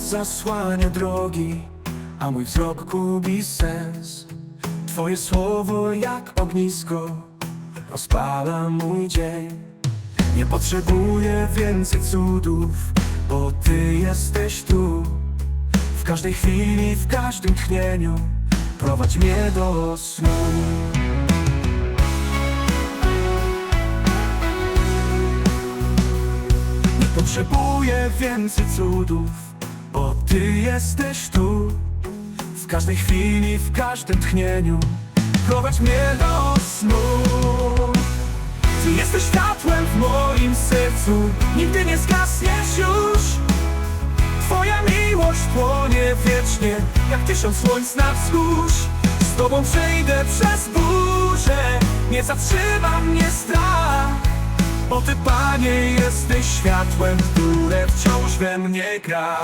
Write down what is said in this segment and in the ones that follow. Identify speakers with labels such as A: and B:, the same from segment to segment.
A: zasłania drogi, a mój wzrok gubi sens. Twoje słowo jak ognisko rozpala mój dzień. Nie potrzebuję więcej cudów, bo Ty jesteś tu. W każdej chwili, w każdym tchnieniu prowadź mnie do snu. Nie potrzebuję więcej cudów, bo Ty jesteś tu. W każdej chwili, w każdym tchnieniu prowadź mnie do snu. Ty jesteś światłem w moim sercu, nigdy nie zgasniesz już. Twoja miłość płonie wiecznie, jak tysiąc słońc na wzgórz. Z Tobą przejdę przez burzę, nie zatrzyma mnie strach. Bo Ty, Panie, jesteś światłem, które wciąż we mnie gra.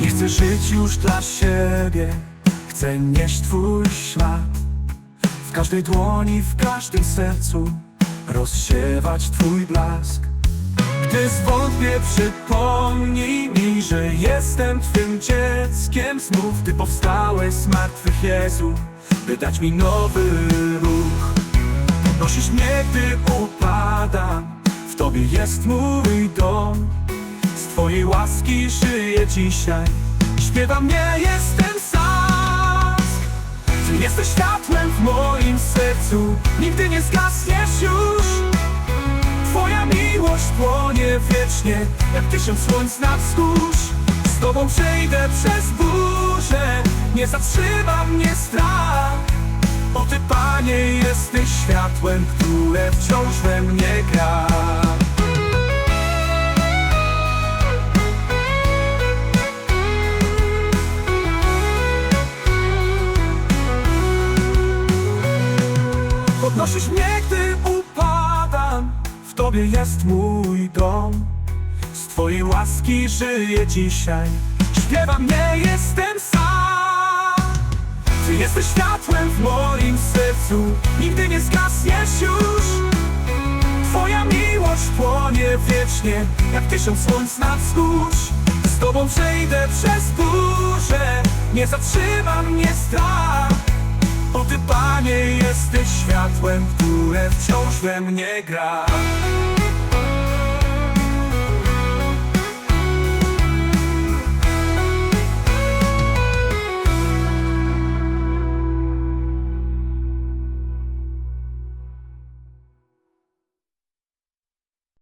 A: Nie chcę żyć już dla siebie, chcę nieść Twój ślad. W każdej dłoni, w każdym sercu rozsiewać Twój blask. Gdy zwątpię, przypomnij mi, że jestem Twym dzieckiem znów. Ty powstałeś z martwych Jezu, by dać mi nowy ruch. Podnosisz mnie, gdy upadam, w Tobie jest mój dom. Z Twojej łaski żyję dzisiaj, śpiewam, nie jestem sam. Ty jesteś światłem w moim sercu, nigdy nie zgasniesz już. Twoja miłość płonie wiecznie, jak tysiąc słońc na wzgórz. Z Tobą przejdę przez burzę, nie zatrzyma mnie strach. Bo Ty, Panie, jesteś światłem, które wciąż we mnie gra. Podnosisz mnie, gdy Tobie jest mój dom. Z Twojej łaski żyję dzisiaj. Śpiewam, nie jestem sam. Ty jesteś światłem w moim sercu. Nigdy nie zgasniesz już. Twoja miłość płonie wiecznie Jak tysiąc słońc na wzgórz. Z Tobą przejdę przez burzę Nie zatrzyma mnie strach bo Ty, Panie, jesteś światłem, które wciąż we mnie gra.